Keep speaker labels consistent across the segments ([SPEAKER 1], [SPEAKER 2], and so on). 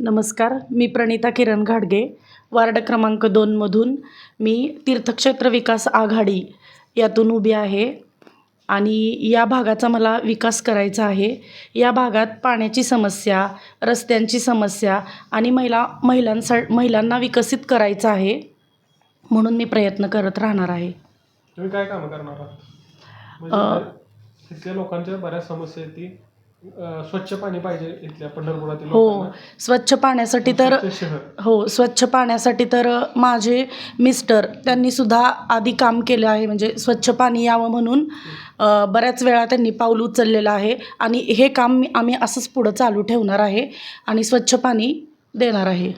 [SPEAKER 1] नमस्कार मी प्रणिता किरण घाडगे. वार्ड क्रमांक दोनमधून मी तीर्थक्षेत्र विकास आघाडी यातून उभी आहे आणि या भागाचा मला विकास करायचा आहे. या भागात पाण्याची समस्या रस्त्यांची समस्या आणि महिला महिलांसा महिलांना विकसित करायचं आहे म्हणून मी प्रयत्न करत राहणार आहे.
[SPEAKER 2] तुम्ही काय कामं करणार आहात? म्हणजे लोकांच्या बऱ्याच समस्या आहेत ती. स्वच्छ पाणी पाहिजे इथल्या पंढरपुरातील
[SPEAKER 1] हो. स्वच्छ पाण्यासाठी तर हो स्वच्छ पाण्यासाठी तर माझे मिस्टर त्यांनी सुद्धा आधी काम केलं आहे म्हणजे स्वच्छ पाणी यावं म्हणून बऱ्याच वेळा त्यांनी पाऊल उचललेलं आहे आणि हे काम आम्ही असंच पुढं चालू ठेवणार आहे आणि स्वच्छ पाणी देणार आहे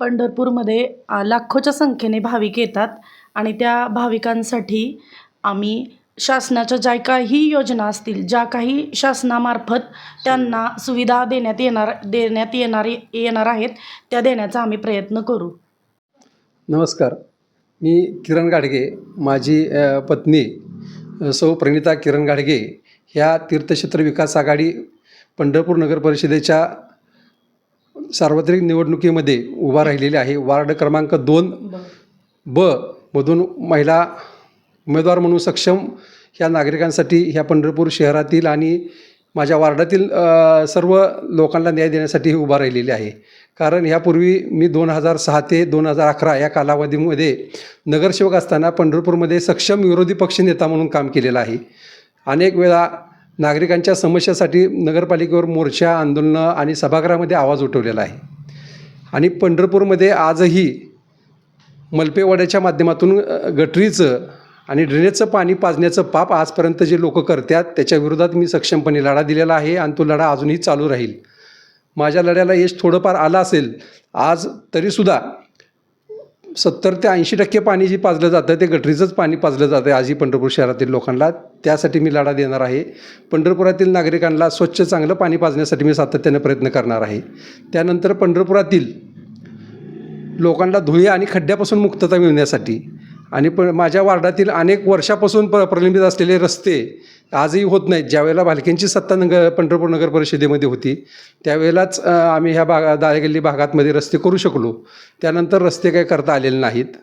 [SPEAKER 1] पंढरपूरमध्ये लाखोच्या संख्येने भाविक येतात आणि त्या भाविकांसाठी आम्ही शासनाच्या ज्या काही योजना असतील ज्या काही शासनामार्फत त्यांना सुविधा देण्यात येणार देण्यात येणार येणार आहेत त्या देण्याचा आम्ही प्रयत्न करू.
[SPEAKER 3] नमस्कार. मी किरण गाडगे माझी पत्नी सौ प्रणिता किरण गाडगे ह्या तीर्थक्षेत्र विकास आघाडी पंढरपूर नगर परिषदेच्या सार्वत्रिक निवडणुकीमध्ये उभा राहिलेली आहे. वार्ड क्रमांक दोन ब मधून महिला उमेदवार म्हणून सक्षम ह्या नागरिकांसाठी ह्या पंढरपूर शहरातील आणि माझ्या वार्डातील सर्व लोकांना न्याय देण्यासाठी ही उभा राहिलेली आहे. कारण ह्यापूर्वी मी दोन हजार सहा ते दोन हजार अकरा या कालावधीमध्ये नगरसेवक असताना पंढरपूरमध्ये सक्षम विरोधी पक्षनेता म्हणून काम केलेलं आहे. अनेक वेळा नागरिकांच्या समस्यासाठी नगरपालिकेवर मोर्चा आंदोलनं आणि सभागृहामध्ये आवाज उठवलेला आहे. आणि पंढरपूरमध्ये आजही मलपेवाड्याच्या माध्यमातून गटरीचं आणि ड्रेनेजचं पाणी पाजण्याचं पाप आजपर्यंत जे लोक करतात त्याच्या विरोधात मी सक्षमपणे लढा दिलेला आहे आणि तो लढा अजूनही चालू राहील. माझ्या लढ्याला यश थोडंफार आलं असेल आज तरीसुद्धा सत्तर ते ऐंशी टक्के पाणी जे पाजलं जातं ते गटरीचंच पाणी पाजलं जातं आजही पंढरपूर शहरातील लोकांना. त्यासाठी मी लढा देणार आहे. पंढरपुरातील नागरिकांना स्वच्छ चांगलं पाणी पाजण्यासाठी मी सातत्याने प्रयत्न करणार आहे. त्यानंतर पंढरपुरातील लोकांना धुळे आणि खड्ड्यापासून मुक्तता मिळण्यासाठी आणि प माझ्या वार्डातील अनेक वर्षापासून प प्रलंबित असलेले रस्ते आजही होत नाहीत. ज्यावेळेला भालकेंची सत्ता नगर पंढरपूर नगर परिषदेमध्ये होती त्यावेळेलाच आम्ही ह्या भागा दाळेगल्ली भागातमध्ये रस्ते करू शकलो. त्यानंतर रस्ते काही करता आलेले नाहीत.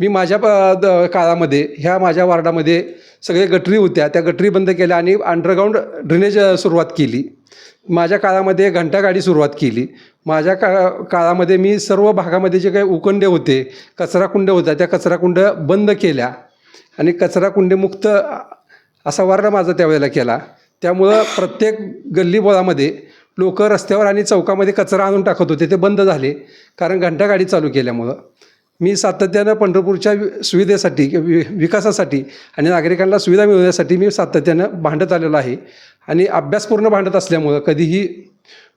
[SPEAKER 3] मी माझ्या प द काळामध्ये ह्या माझ्या वार्डामध्ये सगळे गटरी होत्या. त्या गटरी बंद केल्या आणि अंडरग्राऊंड ड्रेनेज सुरुवात केली. माझ्या काळामध्ये घंटागाडी सुरुवात केली. माझ्या का काळामध्ये मी सर्व भागामध्ये जे काही उकंडे होते कचराकुंड होत्या त्या कचराकुंड बंद केल्या. आणि कचराकुंडेमुक्त असा वार्ड माझा त्यावेळेला केला. त्यामुळं प्रत्येक गल्लीबोळामध्ये लोक रस्त्यावर आणि चौकामध्ये कचरा आणून टाकत होते. ते बंद झाले. कारण घंटागाडी चालू केल्यामुळं. मी सातत्यानं पंढरपूरच्या वि- सुविधेसाठी किंवा वि विकासासाठी आणि नागरिकांना सुविधा मिळवण्यासाठी मी सातत्यानं भांडत आलेलो आहे. आणि अभ्यासपूर्ण भांडत असल्यामुळं कधीही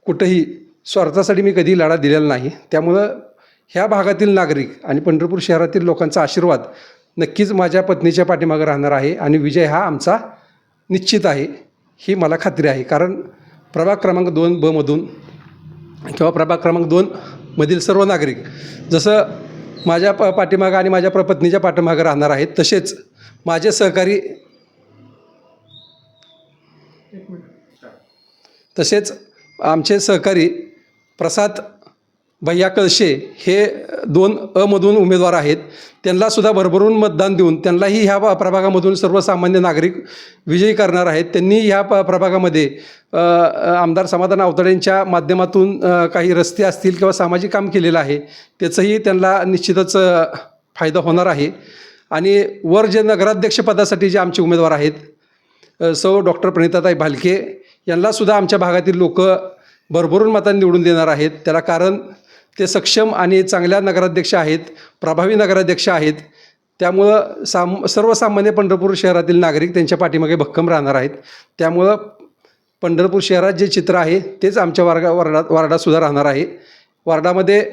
[SPEAKER 3] कुठंही स्वार्थासाठी मी कधी लढा दिलेला नाही. त्यामुळं ह्या भागातील नागरिक आणि पंढरपूर शहरातील लोकांचा आशीर्वाद नक्कीच माझ्या पत्नीच्या पाठीमागं राहणार आहे आणि विजय हा आमचा निश्चित आहे ही मला खात्री आहे. कारण प्रभाग क्रमांक दोन बमधून किंवा प्रभाग क्रमांक दोन मधील सर्व नागरिक जसं माझ्या प पाठीमागं आणि माझ्या पत्नीच्या पाठीमागं राहणार आहेत. तसेच माझे सहकारी तसेच आमचे सहकारी प्रसाद भैया कळशे हे दोन अमधून उमेदवार आहेत. त्यांनासुद्धा भरभरून मतदान देऊन त्यांनाही ह्या प्रभागामधून सर्वसामान्य नागरिक विजयी करणार आहेत. त्यांनी ह्या प प्रभागामध्ये आमदार समाधान आवताडेंच्या माध्यमातून काही रस्ते असतील किंवा सामाजिक काम केलेलं आहे त्याचंही त्यांना निश्चितच फायदा होणार आहे. आणि वर जे नगराध्यक्षपदासाठी जे आमचे उमेदवार आहेत सौ डॉक्टर प्रणिताताई भालके यांनासुद्धा आमच्या भागातील लोक भरभरून मतांनी निवडून देणार आहेत. त्याला कारण ते सक्षम आणि चांगल्या नगराध्यक्ष आहेत प्रभावी नगराध्यक्ष आहेत. त्यामुळं साम सर्वसामान्य पंढरपूर शहरातील नागरिक त्यांच्या पाठीमागे भक्कम राहणार आहेत. त्यामुळं पंढरपूर शहरात जे चित्र आहे तेच आमच्या वार्गा वार्डात वार्डातसुद्धा राहणार आहे. वार्डामध्ये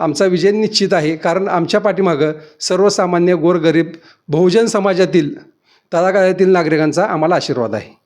[SPEAKER 3] आमचा विजय निश्चित आहे कारण आमच्या पाठीमागं सर्वसामान्य गोरगरीब बहुजन समाजातील तळागाळातील नागरिकांचा आम्हाला आशीर्वाद आहे.